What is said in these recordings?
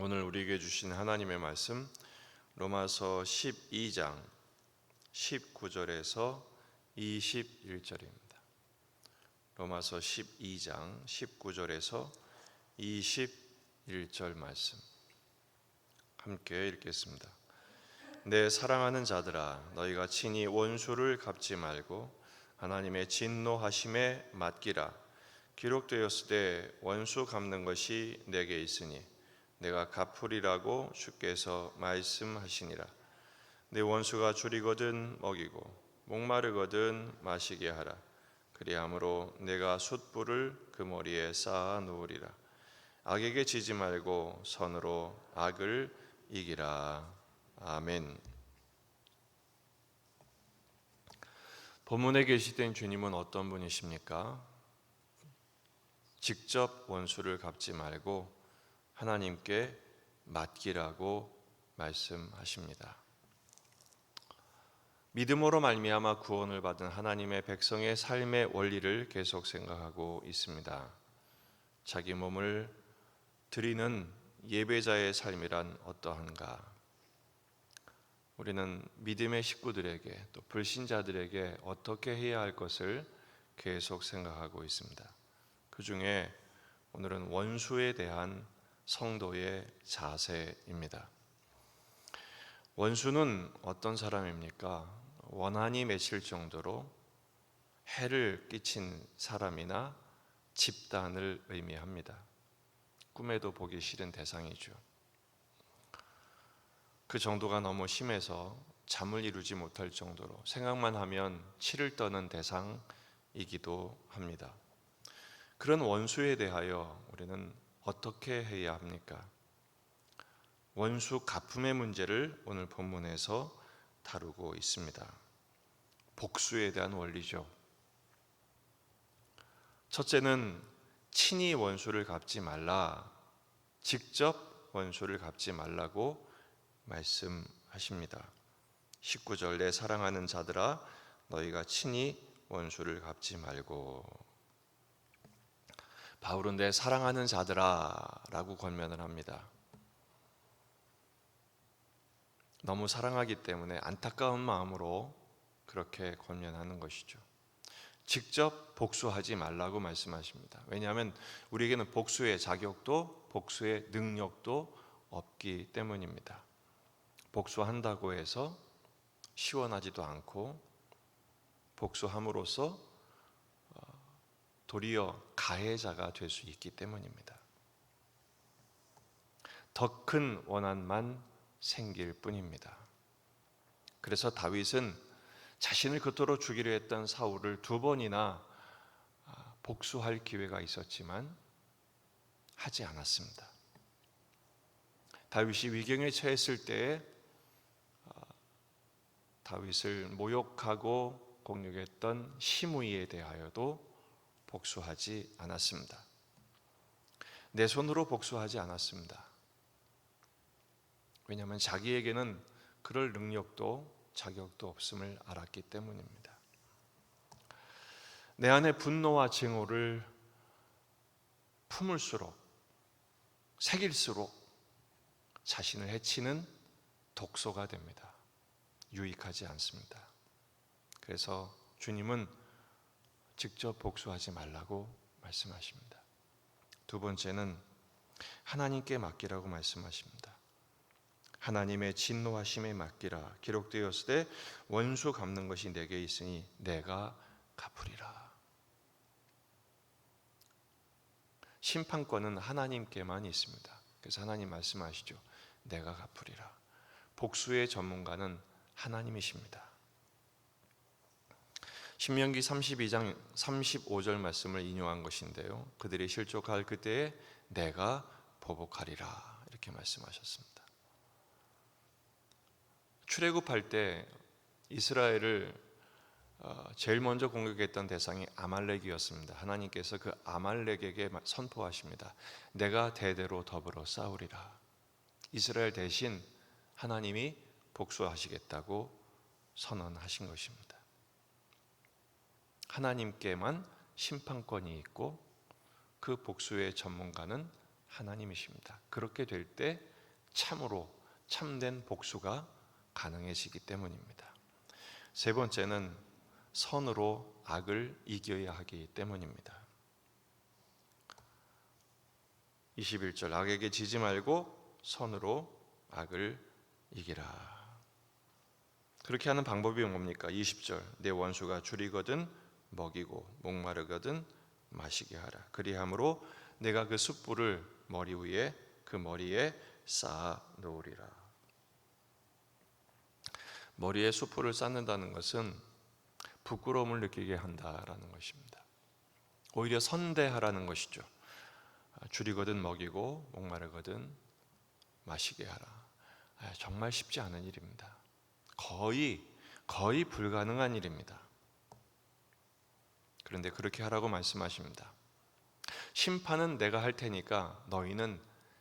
오늘 우리에게 주신 하나님의 말씀 로마서 12장 19절에서 21절입니다. 로마서 12장 19절에서 21절 말씀 함께 읽겠습니다. 내 사랑하는 자들아 너희가 친히 원수를 갚지 말고 하나님의 진노하심에 맡기라 기록되었을 때 원수 갚는 것이 내게 있으니 내가 갚으리라고 주께서 말씀하시니라. 내 원수가 줄이거든 먹이고 목마르거든 마시게 하라. 그리함으로 내가 숯불을 그 머리에 쌓아 놓으리라. 악에게 지지 말고 선으로 악을 이기라. 아멘. 본문에 계시된 주님은 어떤 분이십니까? 직접 원수를 갚지 말고 하나님께 맡기라고 말씀하십니다. 믿음으로 말미암아 구원을 받은 하나님의 백성의 삶의 원리를 계속 생각하고 있습니다. 자기 몸을 드리는 예배자의 삶이란 어떠한가? 우리는 믿음의 식구들에게 또 불신자들에게 어떻게 해야 할 것을 계속 생각하고 있습니다. 그 중에 오늘은 원수에 대한 성도의 자세입니다. 원수는 어떤 사람입니까? 원한이 맺힐 정도로 해를 끼친 사람이나 집단을 의미합니다. 꿈에도 보기 싫은 대상이죠. 그 정도가 너무 심해서 잠을 이루지 못할 정도로 생각만 하면 치를 떠는 대상이기도 합니다. 그런 원수에 대하여 우리는 어떻게 해야 합니까? 원수 가품의 문제를 오늘 본문에서 다루고 있습니다. 복수에 대한 원리죠. 첫째는 친히 원수를 갚지 말라. 직접 원수를 갚지 말라고 말씀하십니다. 19절 내 사랑하는 자들아 너희가 친히 원수를 갚지 말고 바울은 내 사랑하는 자들아라고 권면을 합니다. 너무 사랑하기 때문에 안타까운 마음으로 그렇게 권면하는 것이죠. 직접 복수하지 말라고 말씀하십니다. 왜냐하면 우리에게는 복수의 자격도 복수의 능력도 없기 때문입니다. 복수한다고 해서 시원하지도 않고 복수함으로써 어, 도리어 가해자가 될 수 있기 때문입니다. 더 큰 원한만 생길 뿐입니다. 그래서 다윗은 자신을 그토록 죽이려 했던 사울을 두 번이나 아, 복수할 기회가 있었지만 하지 않았습니다. 다윗이 위경에 처했을 때에 다윗을 모욕하고 공격했던 시므이에 대하여도 복수하지 않았습니다. 내 손으로 복수하지 않았습니다. 왜냐하면 자기에게는 그럴 능력도 자격도 없음을 알았기 때문입니다. 내 안에 분노와 증오를 품을수록 새길수록 자신을 해치는 독소가 됩니다. 유익하지 않습니다. 그래서 주님은 직접 복수하지 말라고 말씀하십니다. 두 번째는 하나님께 맡기라고 말씀하십니다. 하나님의 진노하심에 맡기라 기록되었을 때 원수 갚는 것이 내게 있으니 내가 갚으리라. 심판권은 하나님께만 있습니다. 그래서 하나님 말씀하시죠. 내가 갚으리라. 복수의 전문가는 하나님이십니다. 신명기 32장 35절 말씀을 인용한 것인데요. 그들이 실족할 그때에 내가 보복하리라 이렇게 말씀하셨습니다. 출애굽할 때 이스라엘을 어, 제일 먼저 공격했던 대상이 아말렉이었습니다. 하나님께서 그 아말렉에게 선포하십니다. 내가 대대로 더불어 싸우리라. 이스라엘 대신 하나님이 복수하시겠다고 선언하신 것입니다. 하나님께만 심판권이 있고 그 복수의 전문가는 하나님이십니다. 그렇게 될 때 참으로 참된 복수가 가능해지기 때문입니다. 세 번째는 선으로 악을 이겨야 하기 때문입니다. 21절 악에게 지지 말고 선으로 악을 이기라. 그렇게 하는 방법이 뭡니까? 20절 내 원수가 줄이거든 먹이고 목마르거든 마시게 하라. 그리함으로 내가 그 숯불을 머리 위에 그 머리에 쌓아 놓으리라. 머리에 숯불을 쌓는다는 것은 부끄러움을 느끼게 한다라는 것입니다. 오히려 선대하라는 것이죠. 줄이거든 먹이고 목마르거든 마시게 하라. 아, 정말 쉽지 않은 일입니다. 거의 거의 불가능한 일입니다. 그런데 그렇게 하라고 말씀하십니다. 심판은 내가 할 테니까 너희는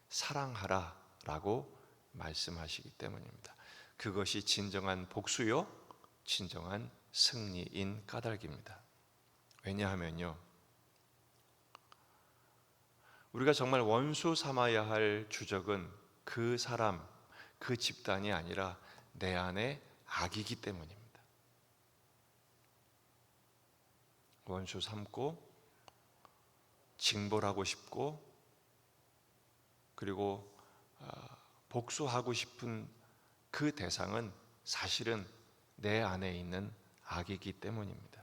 사랑하라 라고 말씀하시기 때문입니다. 그것이 진정한 복수요, 진정한 승리인 까닭입니다. 왜냐하면요. 우리가 정말 원수 삼아야 할 주적은 그 사람, 그 집단이 아니라 내 안에 악이기 때문입니다. 원수 삼고 징벌하고 싶고 그리고 아, 복수하고 싶은 그 대상은 사실은 내 안에 있는 악이기 때문입니다.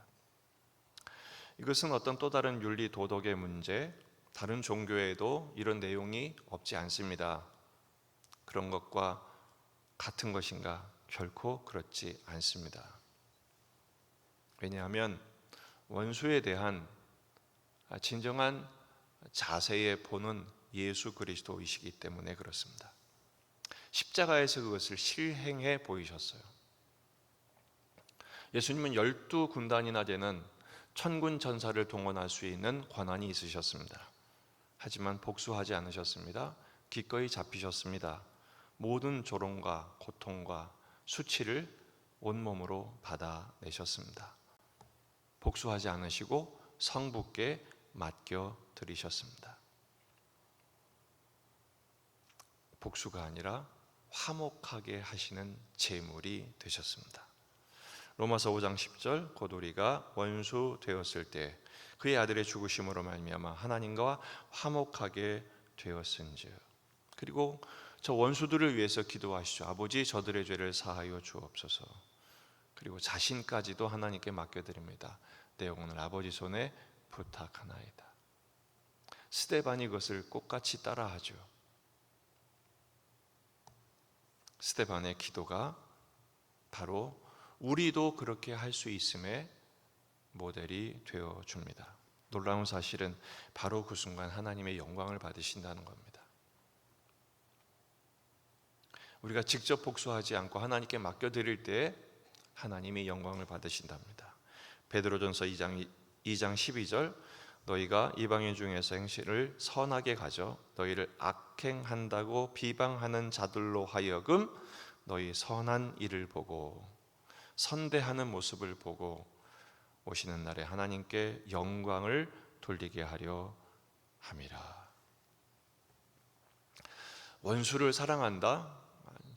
이것은 어떤 또 다른 윤리 도덕의 문제, 다른 종교에도 이런 내용이 없지 않습니다. 그런 것과 같은 것인가? 결코 그렇지 않습니다. 왜냐하면 원수에 대한 진정한 자세의 본은 예수 그리스도이시기 때문에 그렇습니다. 십자가에서 그것을 실행해 보이셨어요. 예수님은 열두 군단이나 되는 천군 전사를 동원할 수 있는 권한이 있으셨습니다. 하지만 복수하지 않으셨습니다. 기꺼이 잡히셨습니다. 모든 조롱과 고통과 수치를 온몸으로 받아내셨습니다. 복수하지 않으시고 성부께 맡겨 드리셨습니다. 복수가 아니라 화목하게 하시는 제물이 되셨습니다. 로마서 5장 10절 곧 우리가 원수 되었을 때 그의 아들의 죽으심으로 말미암아 하나님과 화목하게 되었은즉 그리고 저 원수들을 위해서 기도하시죠. 아버지 저들의 죄를 사하여 주옵소서. 그리고 자신까지도 하나님께 맡겨 드립니다. 내 영혼을 아버지 손에 부탁하나이다. 스테반이 그것을 똑같이 따라하죠. 스테반의 기도가 바로 우리도 그렇게 할 수 있음의 모델이 되어 줍니다. 놀라운 사실은 바로 그 순간 하나님의 영광을 받으신다는 겁니다. 우리가 직접 복수하지 않고 하나님께 맡겨 드릴 때 하나님이 영광을 받으신답니다. 베드로전서 2장 2장 12절 너희가 이방인 중에서 행실을 선하게 가져 너희를 악행한다고 비방하는 자들로 하여금 너희 선한 일을 보고 선대하는 모습을 보고 오시는 날에 하나님께 영광을 돌리게 하려 함이라. 원수를 사랑한다.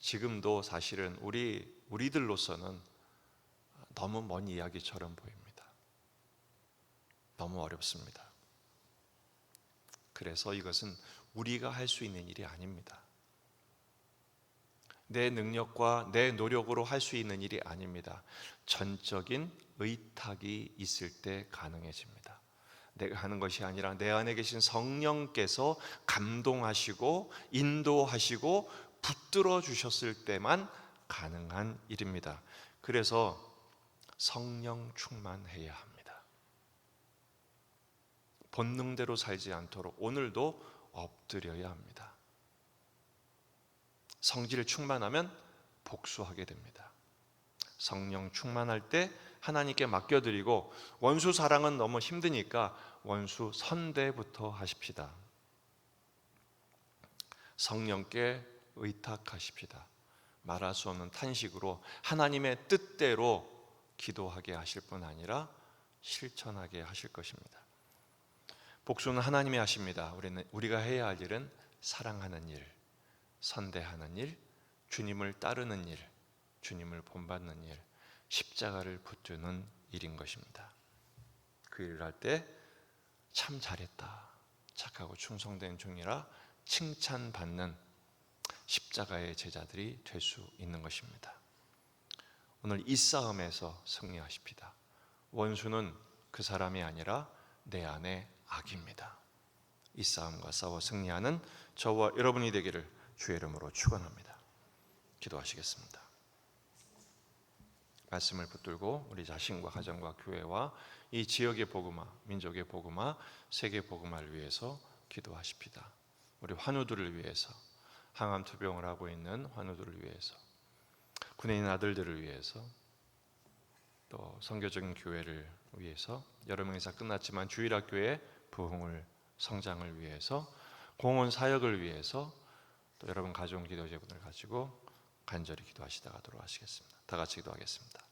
지금도 사실은 우리 우리들로서는 너무 먼 이야기처럼 보입니다. 너무 어렵습니다. 그래서 이것은 우리가 할 수 있는 일이 아닙니다. 내 능력과 내 노력으로 할 수 있는 일이 아닙니다. 전적인 의탁이 있을 때 가능해집니다. 내가 하는 것이 아니라 내 안에 계신 성령께서 감동하시고 인도하시고 붙들어 주셨을 때만 가능한 일입니다. 그래서 성령 충만해야 합니다. 본능대로 살지 않도록 오늘도 엎드려야 합니다. 성질 충만하면 복수하게 됩니다. 성령 충만할 때 하나님께 맡겨드리고 원수 사랑은 너무 힘드니까 원수 선대부터 하십시다. 성령께 의탁하십시다. 말할 수 없는 탄식으로 하나님의 뜻대로 기도하게 하실 뿐 아니라 실천하게 하실 것입니다. 복수는 하나님이 하십니다. 우리는 우리가 해야 할 일은 사랑하는 일, 선대하는 일, 주님을 따르는 일, 주님을 본받는 일, 십자가를 붙드는 일인 것입니다. 그 일을 할 때 참 잘했다. 착하고 충성된 종이라 칭찬받는 십자가의 제자들이 될 수 있는 것입니다. 오늘 이 싸움에서 승리하십니다. 원수는 그 사람이 아니라 내 안의 악입니다. 이 싸움과 싸워 승리하는 저와 여러분이 되기를 주의 이름으로 축원합니다. 기도하시겠습니다. 말씀을 붙들고 우리 자신과 가정과 교회와 이 지역의 복음화, 민족의 복음화, 세계 복음화를 위해서 기도하십니다. 우리 환우들을 위해서 항암 투병을 하고 있는 환우들을 위해서 군인 아들들을 위해서 또 선교적인 교회를 위해서 여러 명이사 끝났지만 주일학교의 부흥을 성장을 위해서 공헌 사역을 위해서 또 여러분 가정 기도 제분을 가지고 간절히 기도하시다가 돌아가시겠습니다. 다 같이 기도하겠습니다.